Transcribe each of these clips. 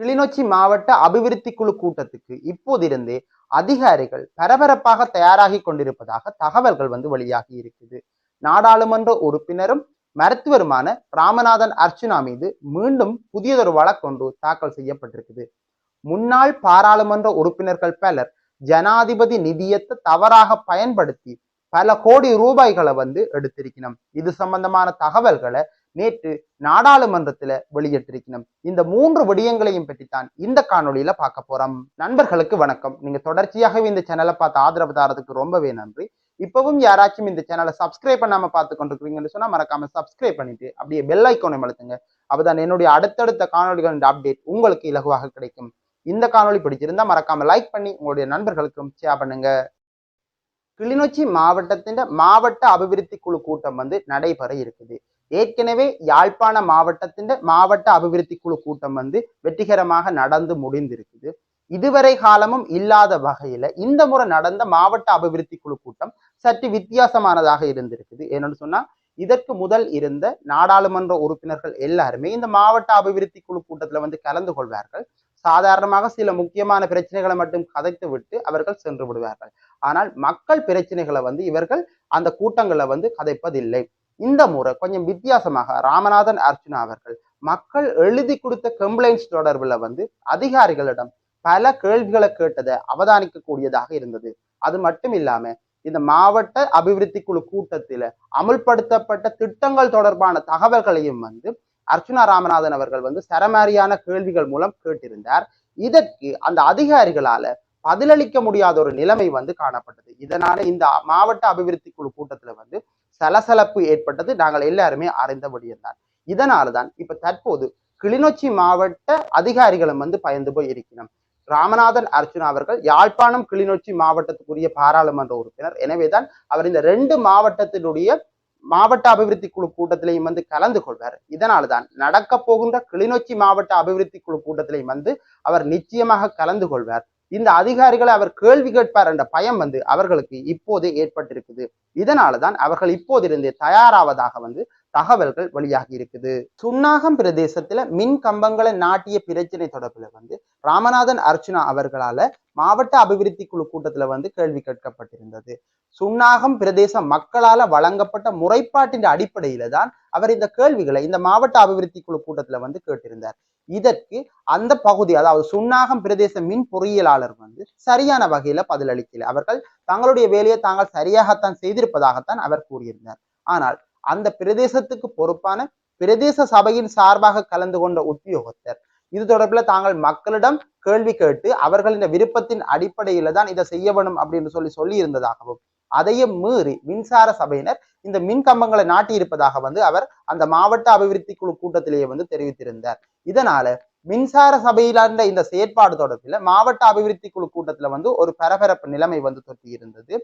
கிளிநொச்சி மாவட்ட அபிவிருத்தி குழு கூட்டத்துக்கு இப்போதிருந்தே அதிகாரிகள் பரபரப்பாக தயாராகி கொண்டிருப்பதாக தகவல்கள் வந்து வெளியாகி இருக்குது. நாடாளுமன்ற உறுப்பினரும் மருத்துவருமான ராமநாதன் அர்ச்சுனா மீது மீண்டும் புதியதொரு வழக்கொன்று தாக்கல் செய்யப்பட்டிருக்குது. முன்னாள் பாராளுமன்ற உறுப்பினர்கள் பலர் ஜனாதிபதி நிதியத்தை தவறாக பயன்படுத்தி பல கோடி ரூபாய்களை வந்து எடுத்திருக்கணும் இது சம்பந்தமான தகவல்களை நேற்று நாடாளுமன்றத்துல வெளியிட்டிருக்கணும். இந்த மூன்று விடயங்களையும் பற்றித்தான் இந்த காணொலியில பார்க்க போறோம். நண்பர்களுக்கு வணக்கம். நீங்க தொடர்ச்சியாகவே இந்த சேனலை பார்த்து ஆதரவு தாரதுக்கு ரொம்பவே நன்றி. இப்பவும் யாராச்சும் இந்த சேனலை சப்ஸ்கிரைப் பண்ணாம பார்த்து கொண்டிருக்கிறீங்கன்னு சொன்னா மறக்காம சப்ஸ்கிரைப் பண்ணிட்டு அப்படியே பெல் ஐக்கோனை அழுத்துங்க அப்பதான் என்னுடைய அடுத்தடுத்த காணொளிகளின் அப்டேட் உங்களுக்கு இலகுவாக கிடைக்கும். இந்த காணொளி பிடிச்சிருந்தா மறக்காம லைக் பண்ணி உங்களுடைய நண்பர்களுக்கும் ஷேர் பண்ணுங்க. கிளிநொச்சி மாவட்டத்தின் மாவட்ட அபிவிருத்தி குழு கூட்டம் வந்து நடைபெற இருக்குது. ஏற்கனவே யாழ்ப்பாண மாவட்டத்தின் மாவட்ட அபிவிருத்தி குழு கூட்டம் வந்து வெற்றிகரமாக நடந்து முடிந்திருக்குது. இதுவரை காலமும் இல்லாத வகையில இந்த முறை நடந்த மாவட்ட அபிவிருத்தி குழு கூட்டம் சற்று வித்தியாசமானதாக இருந்திருக்குது. என்னன்னு சொன்னா இதற்கு முதல் இருந்த நாடாளுமன்ற உறுப்பினர்கள் எல்லாருமே இந்த மாவட்ட அபிவிருத்தி குழு கூட்டத்துல வந்து கலந்து கொள்வார்கள். சாதாரணமாக சில முக்கியமான பிரச்சனைகளை மட்டும் கதைத்து விட்டு அவர்கள் சென்று விடுவார்கள். ஆனால் மக்கள் பிரச்சனைகளை வந்து இவர்கள் அந்த கூட்டங்களை வந்து கதைப்பதில்லை. இந்த முறை கொஞ்சம் வித்தியாசமாக ராமநாதன் அர்ச்சுனா அவர்கள் மக்கள் எழுதி கொடுத்த கம்ப்ளைண்ட்ஸ் தொடர்பில் வந்து அதிகாரிகளிடம் பல கேள்விகளை கேட்டதை அவதானிக்கக்கூடியதாக இருந்தது. அது மட்டும் இல்லாம இந்த மாவட்ட அபிவிருத்தி குழு கூட்டத்தில அமுல்படுத்தப்பட்ட திட்டங்கள் தொடர்பான தகவல்களையும் வந்து அர்ச்சுனா ராமநாதன் அவர்கள் வந்து சரமாரியான கேள்விகள் மூலம் கேட்டிருந்தார். இதற்கு அந்த அதிகாரிகளால பதிலளிக்க முடியாத ஒரு நிலைமை வந்து காணப்பட்டது. இதனால இந்த மாவட்ட அபிவிருத்தி குழு கூட்டத்துல வந்து சலசலப்பு ஏற்பட்டது. நாங்கள் எல்லாருமே அறிந்தபடியதான். இதனால தான் இப்ப தற்போது கிளிநொச்சி மாவட்ட அதிகாரிகளும் வந்து பயந்து போய் இருக்கிறோம். ராமநாதன் அர்ச்சுனா அவர்கள் யாழ்ப்பாணம் கிளிநொச்சி மாவட்டத்துக்குரிய பாராளுமன்ற உறுப்பினர். எனவேதான் அவர் இந்த ரெண்டு மாவட்டத்தினுடைய மாவட்ட அபிவிருத்தி குழு கூட்டத்திலையும் வந்து கலந்து கொள்வார். இதனால்தான் நடக்க போகின்ற கிளிநொச்சி மாவட்ட அபிவிருத்தி குழு கூட்டத்திலையும் வந்து அவர் நிச்சயமாக கலந்து கொள்வார். இந்த அதிகாரிகளை அவர் கேள்வி கேட்பார் என்ற பயம் வந்து அவர்களுக்கு இப்போதே ஏற்பட்டிருக்குது. இதனாலதான் அவர்கள் இப்போதிருந்தே தயாராவதாக வந்து தகவல்கள் வெளியாகி இருக்குது. சுன்னாகம் பிரதேசத்துல மின் கம்பங்களை நாட்டிய பிரச்சனை தொடர்பில் வந்து ராமநாதன் அர்ச்சுனா அவர்களால மாவட்ட அபிவிருத்தி குழு கூட்டத்துல வந்து கேள்வி கேட்கப்பட்டிருந்தது. சுன்னாகம் பிரதேச மக்களால வழங்கப்பட்ட முறைப்பாட்டின் அடிப்படையில தான் அவர் இந்த கேள்விகளை இந்த மாவட்ட அபிவிருத்தி குழு கூட்டத்துல வந்து கேட்டிருந்தார். இதற்கு அந்த பகுதி அதாவது சுன்னாகம் பிரதேச மின் பொறியியலாளர் வந்து சரியான வகையில பதிலளிக்கல. அவர்கள் தங்களுடைய வேலையை தாங்கள் சரியாகத்தான் செய்திருப்பதாகத்தான் அவர் கூறியிருந்தார். ஆனால் அந்த பிரதேசத்துக்கு பொறுப்பான பிரதேச சபையின் சார்பாக கலந்து கொண்ட உத்தியோகத்தர். இது தொடர்பில் தாங்கள் மக்களிடம் கேள்வி கேட்டு அவர்களின் விருப்பத்தின் அடிப்படையில தான் இதை செய்ய வேணும் அப்படின்னு சொல்லி சொல்லி இருந்ததாகவும் அதையும் மீறி மின்சார சபையினர் இந்த மின் கம்பங்களை நாட்டி இருப்பதாக வந்து அவர் அந்த மாவட்ட அபிவிருத்தி குழு கூட்டத்திலேயே வந்து தெரிவித்திருந்தார். இதனால மின்சார சபையிலான இந்த செயற்பாடு தொடர்பில் மாவட்ட அபிவிருத்தி குழு கூட்டத்துல வந்து ஒரு பரபரப்பு நிலைமை வந்து தொட்டி இருந்தது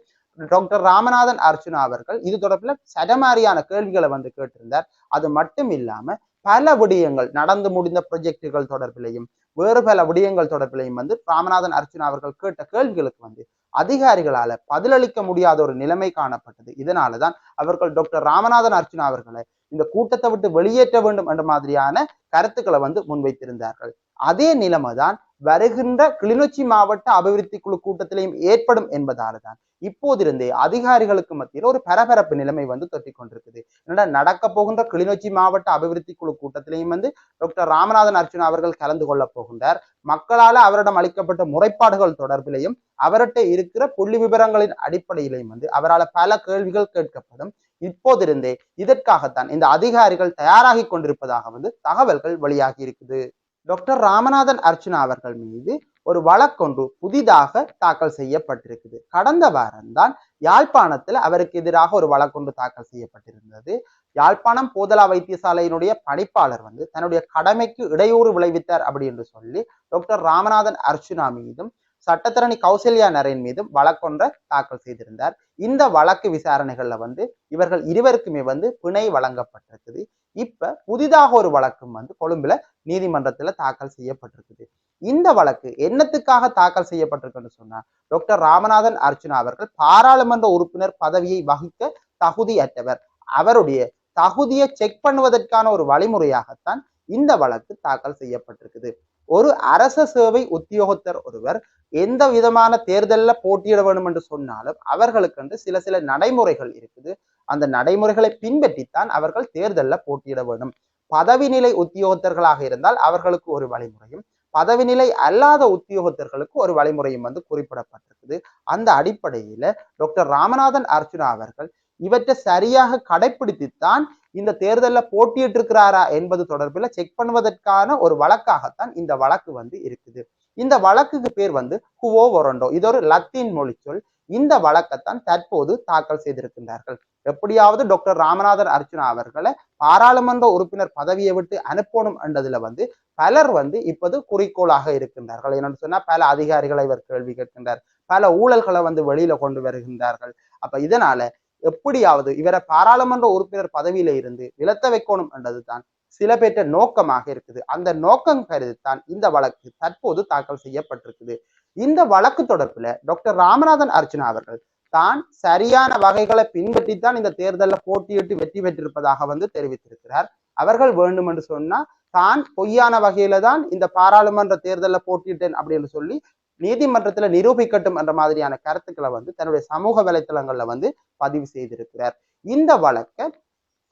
டாக்டர் ராமநாதன் அர்ஜுனா அவர்கள் இது தொடர்பில் சடமாரியான கேள்விகளை வந்து கேட்டிருந்தார். அது மட்டும் இல்லாம பல விடயங்கள் நடந்து முடிந்த ப்ரொஜெக்டுகள் தொடர்பிலையும் வேறு பல விடயங்கள் தொடர்பிலையும் வந்து ராமநாதன் அர்ஜுனா அவர்கள் கேட்ட கேள்விகளுக்கு வந்து அதிகாரிகளால பதிலளிக்க முடியாத ஒரு நிலைமை காணப்பட்டது. இதனாலதான் அவர்கள் டாக்டர் ராமநாதன் அர்ஜுனா அவர்களை இந்த கூட்டத்தை விட்டு வெளியேற்ற வேண்டும் என்ற மாதிரியான கருத்துக்களை வந்து முன்வைத்திருந்தார்கள். அதே நிலைமை தான் வருகின்ற கிளிநொச்சி மாவட்ட அபிவிருத்தி குழு கூட்டத்திலையும் ஏற்படும் என்பதால தான் இப்போதிருந்தே அதிகாரிகளுக்கு மத்தியில் ஒரு பரபரப்பு நிலைமை வந்து தொட்டி கொண்டிருக்குது என்னடா நடக்க போகின்ற கிளிநொச்சி மாவட்ட அபிவிருத்தி குழு கூட்டத்திலையும் வந்து டாக்டர் ராமநாதன் அர்ச்சுனா அவர்கள் கலந்து கொள்ள போகின்றார். மக்களால் அவரிடம் அளிக்கப்பட்ட முறைப்பாடுகள் தொடர்பிலையும் அவர்கிட்ட இருக்கிற புள்ளி விவரங்களின் அடிப்படையிலையும் வந்து அவரால் பல கேள்விகள் கேட்கப்படும். இப்போதிருந்தே இதற்காகத்தான் இந்த அதிகாரிகள் தயாராகி கொண்டிருப்பதாக வந்து தகவல்கள் வெளியாகி இருக்குது. டாக்டர் ராமநாதன் அர்ச்சுனா அவர்கள் மீது ஒரு வழக்கொன்று புதிதாக தாக்கல் செய்யப்பட்டிருக்குது. கடந்த வாரம்தான் யாழ்ப்பாணத்தில் அவருக்கு எதிராக ஒரு வழக்கொன்று தாக்கல் செய்யப்பட்டிருந்தது. யாழ்ப்பாணம் போதலா வைத்தியசாலையினுடைய பணிப்பாளர் வந்து தன்னுடைய கடமைக்கு இடையூறு விளைவித்தார் அப்படி என்று சொல்லி டாக்டர் ராமநாதன் அர்ச்சுனா மீதும் சட்டத்தரணி கௌசல்யா நரேன் மீதும் வழக்கொன்றை தாக்கல் செய்திருந்தார். இந்த வழக்கு விசாரணைகள்ல வந்து இவர்கள் இருவருக்குமே வந்து பிணை வழங்கப்பட்டிருக்குது. இப்ப புதிதாக ஒரு வழக்கும் வந்து கொழும்புல நீதிமன்றத்துல தாக்கல் செய்யப்பட்டிருக்குது. இந்த வழக்கு என்னத்துக்காக தாக்கல் செய்யப்பட்டிருக்குன்னு சொன்னா டாக்டர் ராமநாதன் அர்ச்சுனா அவர்கள் பாராளுமன்ற உறுப்பினர் பதவியை வகிக்க தகுதியற்றவர். அவருடைய தகுதியை செக் பண்ணுவதற்கான ஒரு வழிமுறையாகத்தான் இந்த வழக்கு தாக்கல் செய்யப்பட்டிருக்குது. ஒரு அரச சேவை உத்தியோகத்தர் ஒருவர் எந்த விதமான தேர்தலில் போட்டியிட வேண்டும் என்று சொன்னாலும் அவர்களுக்கென்று சில சில நடைமுறைகள் இருக்குது. அந்த நடைமுறைகளை பின்பற்றித்தான் அவர்கள் தேர்தலில் போட்டியிட வேண்டும். பதவி நிலை உத்தியோகத்தர்களாக இருந்தால் அவர்களுக்கு ஒரு வழிமுறையும் பதவி நிலை அல்லாத உத்தியோகத்தர்களுக்கு ஒரு வழிமுறையும் வந்து குறிப்பிடப்பட்டிருக்குது. அந்த அடிப்படையில டாக்டர் ராமநாதன் அர்ச்சுனா அவர்கள் இவற்றை சரியாக கடைபிடித்துத்தான் இந்த தேர்தலில் போட்டியிட்டு இருக்கிறாரா என்பது தொடர்பில் செக் பண்ணுவதற்கான ஒரு வழக்காகத்தான் இந்த வழக்கு வந்து இருக்குது. இந்த வழக்குக்கு பேர் வந்து குவோ ஒரண்டோ இது ஒரு லத்தீன் மொழி சொல். இந்த வழக்கைத்தான் தற்போது தாக்கல் செய்திருக்கின்றார்கள். எப்படியாவது டாக்டர் ராமநாதன் அர்ச்சுனா அவர்களை பாராளுமன்ற உறுப்பினர் பதவியை விட்டு அனுப்பணும் என்றதுல வந்து பலர் வந்து இப்போது குறிக்கோளாக இருக்கின்றார்கள். என்னன்னு சொன்னா பல அதிகாரிகளை இவர் கேள்வி கேட்கின்றார். பல ஊழல்களை வந்து வெளியில கொண்டு வருகின்றார்கள். அப்ப இதனால எப்படியாவது இவரை பாராளுமன்ற உறுப்பினர் பதவியில இருந்து விலத்த வைக்கணும் என்றதுதான் சில பேற்ற நோக்கமாக இருக்குது. அந்த நோக்கம் கருதித்தான் இந்த வழக்கு தற்போது தாக்கல் செய்யப்பட்டிருக்குது. இந்த வழக்கு தொடர்பில் டாக்டர் ராமநாதன் அர்ச்சனா அவர்கள் தான் சரியான வகைகளை பின்பற்றித்தான் இந்த தேர்தலில் போட்டியிட்டு வெற்றி பெற்றிருப்பதாக வந்து தெரிவித்திருக்கிறார். அவர்கள் வேண்டும் என்று சொன்னா தான் பொய்யான வகையில தான் இந்த பாராளுமன்ற தேர்தலில் போட்டியிட்டேன் அப்படின்னு சொல்லி நீதிமன்றத்துல நிரூபிக்கட்டும் என்ற மாதிரியான கருத்துக்களை வந்து தன்னுடைய சமூக வலைத்தளங்கள்ல வந்து பதிவு செய்திருக்கிறார். இந்த வழக்கை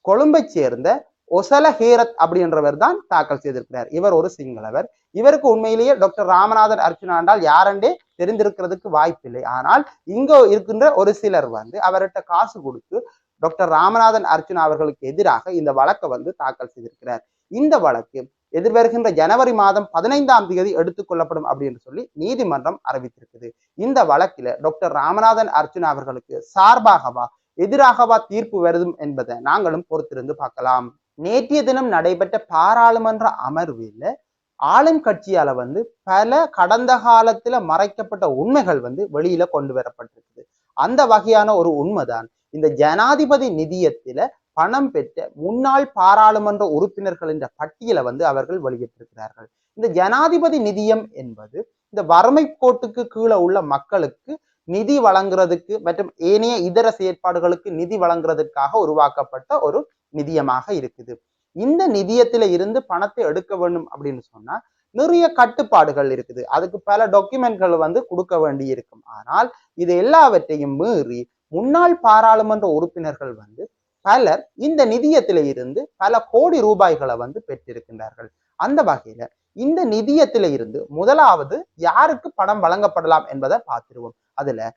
கொழும்பை சேர்ந்த ஒசல ஹீரத் அப்படின்றவர் தான் தாக்கல் செய்திருக்கிறார். இவர் ஒரு சிங்களவர். இவருக்கு உண்மையிலேயே டாக்டர் ராமநாதன் அர்ச்சுனா என்றால் தெரிந்திருக்கிறதுக்கு வாய்ப்பில்லை. ஆனால் இங்க இருக்கின்ற ஒரு சிலர் வந்து அவர்கிட்ட காசு கொடுத்து டாக்டர் ராமநாதன் அர்ச்சுனா அவர்களுக்கு எதிராக இந்த வழக்கை வந்து தாக்கல் செய்திருக்கிறார். இந்த வழக்கு எதிர்வருகின்ற ஜனவரி மாதம் பதினைந்தாம் தேதி எடுத்துக்கொள்ளப்படும் அப்படின்னு சொல்லி நீதிமன்றம் அறிவித்திருக்குது. இந்த வழக்கில டாக்டர் ராமநாதன் அர்ஜுன் அவர்களுக்கு சார்பாகவா எதிராகவா தீர்ப்பு வருதும் என்பதை நாங்களும் பொறுத்திருந்து பார்க்கலாம். நேற்றைய தினம் நடைபெற்ற பாராளுமன்ற அமர்வில் ஆளும் கட்சியால வந்து பல கடந்த காலத்துல மறைக்கப்பட்ட உண்மைகள் வந்து வெளியில கொண்டு வரப்பட்டிருக்குது. அந்த வகையான ஒரு உண்மைதான். இந்த ஜனாதிபதி நிதியத்தில பணம் பெற்ற முன்னாள் பாராளுமன்ற உறுப்பினர்கள் என்ற பட்டியலை வந்து அவர்கள் வெளியிட்டிருக்கிறார்கள். இந்த ஜனாதிபதி நிதியம் என்பது இந்த வறுமை கோட்டுக்கு கீழே உள்ள மக்களுக்கு நிதி வழங்குறதுக்கு மற்றும் ஏனைய இதர செயற்பாடுகளுக்கு நிதி வழங்குறதுக்காக உருவாக்கப்பட்ட ஒரு நிதியமாக இருக்குது. இந்த நிதியத்தில இருந்து பணத்தை எடுக்க வேண்டும் அப்படின்னு சொன்னா நிறைய கட்டுப்பாடுகள் இருக்குது. அதுக்கு பல டாக்குமெண்ட்கள் வந்து கொடுக்க வேண்டி இருக்கும் ஆனால் இது எல்லாவற்றையும் மீறி முன்னாள் பாராளுமன்ற உறுப்பினர்கள் வந்து பலர் இந்த நிதியத்தில இருந்து பல கோடி ரூபாய்களை வந்து பெற்றிருக்கின்றார்கள். அந்த வகையில இந்த நிதியத்தில இருந்து முதலாவது யாருக்கு பணம் வழங்கப்படலாம் என்பதை பார்த்துருவோம். அதுல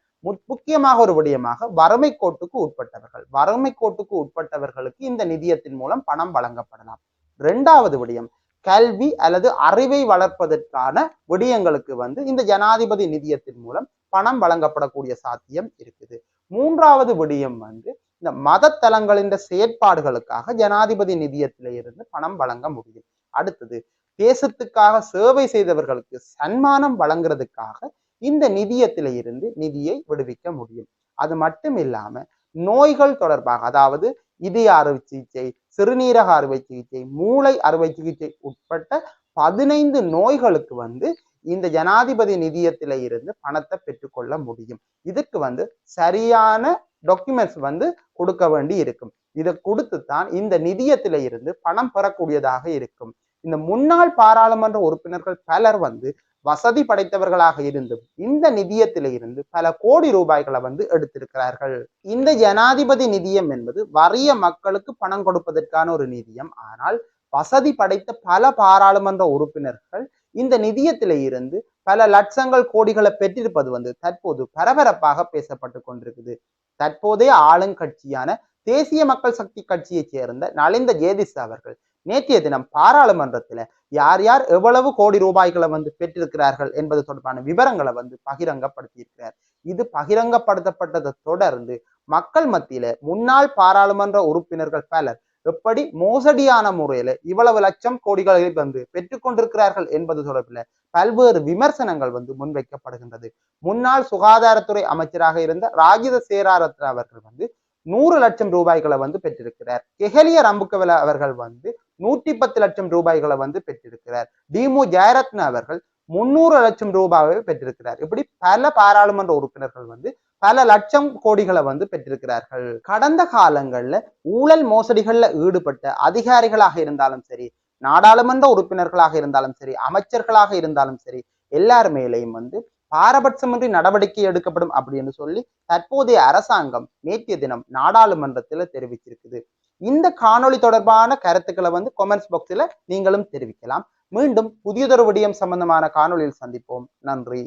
முக்கியமாக ஒரு விடயமாக வறுமை கோட்டுக்கு உட்பட்டவர்கள் வறுமை கோட்டுக்கு உட்பட்டவர்களுக்கு இந்த நிதியத்தின் மூலம் பணம் வழங்கப்படலாம். இரண்டாவது விடயம் கல்வி அல்லது அறிவை வளர்ப்பதற்கான விடயங்களுக்கு வந்து இந்த ஜனாதிபதி நிதியத்தின் மூலம் பணம் வழங்கப்படக்கூடிய சாத்தியம் இருக்குது. மூன்றாவது விடயம் வந்து இந்த மதத்தலங்களின் செயற்பாடுகளுக்காக ஜனாதிபதி நிதியத்தில இருந்து பணம் வழங்க முடியும். அடுத்தது தேசத்துக்காக சேவை செய்தவர்களுக்கு சன்மானம் வழங்குறதுக்காக இந்த நிதியத்தில இருந்து நிதியை விடுவிக்க முடியும். அது மட்டும் இல்லாம நோய்கள் தொடர்பாக அதாவது இதய அறுவை சிகிச்சை சிறுநீரக அறுவை சிகிச்சை மூளை அறுவை சிகிச்சை உட்பட்ட பதினைந்து நோய்களுக்கு வந்து இந்த ஜனாதிபதி நிதியத்தில இருந்து பணத்தை பெற்றுக்கொள்ள முடியும். இதுக்கு வந்து சரியான டாக்குமெண்ட்ஸ் வந்து கொடுக்க வேண்டி இருக்கும். இதை கொடுத்து தான் இந்த நிதியத்தில இருந்து பணம் பெறக்கூடியதாக இருக்கும். இந்த முன்னாள் பாராளுமன்ற உறுப்பினர்கள் பலர் வந்து வசதி படைத்தவர்களாக இருந்தும் இந்த நிதியத்தில இருந்து பல கோடி ரூபாய்களை வந்து எடுத்திருக்கிறார்கள். இந்த ஜனாதிபதி நிதியம் என்பது வறிய மக்களுக்கு பணம் கொடுப்பதற்கான ஒரு நிதியம். ஆனால் வசதி படைத்த பல பாராளுமன்ற உறுப்பினர்கள் இந்த நிதியத்தில இருந்து பல லட்சங்கள் கோடிகளை பெற்றிருப்பது வந்து தற்போது பரபரப்பாக பேசப்பட்டு கொண்டிருக்குது. தற்போதைய ஆளுங்கட்சியான தேசிய மக்கள் சக்தி கட்சியைச் சேர்ந்த நலிந்த ஜேதிஸ் அவர்கள் நேற்றைய தினம் பாராளுமன்றத்துல யார் யார் எவ்வளவு கோடி ரூபாய்களை வந்து பெற்றிருக்கிறார்கள் என்பது தொடர்பான விவரங்களை வந்து பகிரங்கப்படுத்தியிருக்கிறார். இது பகிரங்கப்படுத்தப்பட்டதை தொடர்ந்து மக்கள் மத்தியில முன்னாள் பாராளுமன்ற உறுப்பினர்கள் பலர் எப்படி மோசடியான முறையில இவ்வளவு லட்சம் கோடிகளை வந்து பெற்றுக்கொண்டிருக்கிறார்கள் என்பது தொடர்பில் பல்வேறு விமர்சனங்கள் வந்து முன்வைக்கப்படுகின்றது. முன்னாள் சுகாதாரத்துறை அமைச்சராக இருந்த ராஜித சேராரத்ன அவர்கள் வந்து நூறு லட்சம் ரூபாய்களை வந்து பெற்றிருக்கிறார். கெஹலிய ரம்புக்கவல அவர்கள் வந்து நூற்றி பத்து லட்சம் ரூபாய்களை வந்து பெற்றிருக்கிறார். டிமு ஜெயரத்ன அவர்கள் முன்னூறு லட்சம் ரூபாயை பெற்றிருக்கிறார். இப்படி பல பாராளுமன்ற உறுப்பினர்கள் வந்து பல லட்சம் கோடிகளை வந்து பெற்றிருக்கிறார்கள். கடந்த காலங்கள்ல ஊழல் மோசடிகள்ல ஈடுபட்ட அதிகாரிகளாக இருந்தாலும் சரி நாடாளுமன்ற உறுப்பினர்களாக இருந்தாலும் சரி அமைச்சர்களாக இருந்தாலும் சரி எல்லார் மேலையும் வந்து பாரபட்சமின்றி நடவடிக்கை எடுக்கப்படும் அப்படின்னு சொல்லி தற்போதைய அரசாங்கம் நேற்றைய தினம் நாடாளுமன்றத்தில் தெரிவிச்சிருக்குது. இந்த காணொளி தொடர்பான கருத்துக்களை வந்து கொமெண்ட்ஸ் பாக்ஸில் நீங்களும் தெரிவிக்கலாம். மீண்டும் புதியதொரு விடயம் சம்பந்தமான காணொளியில் சந்திப்போம். நன்றி.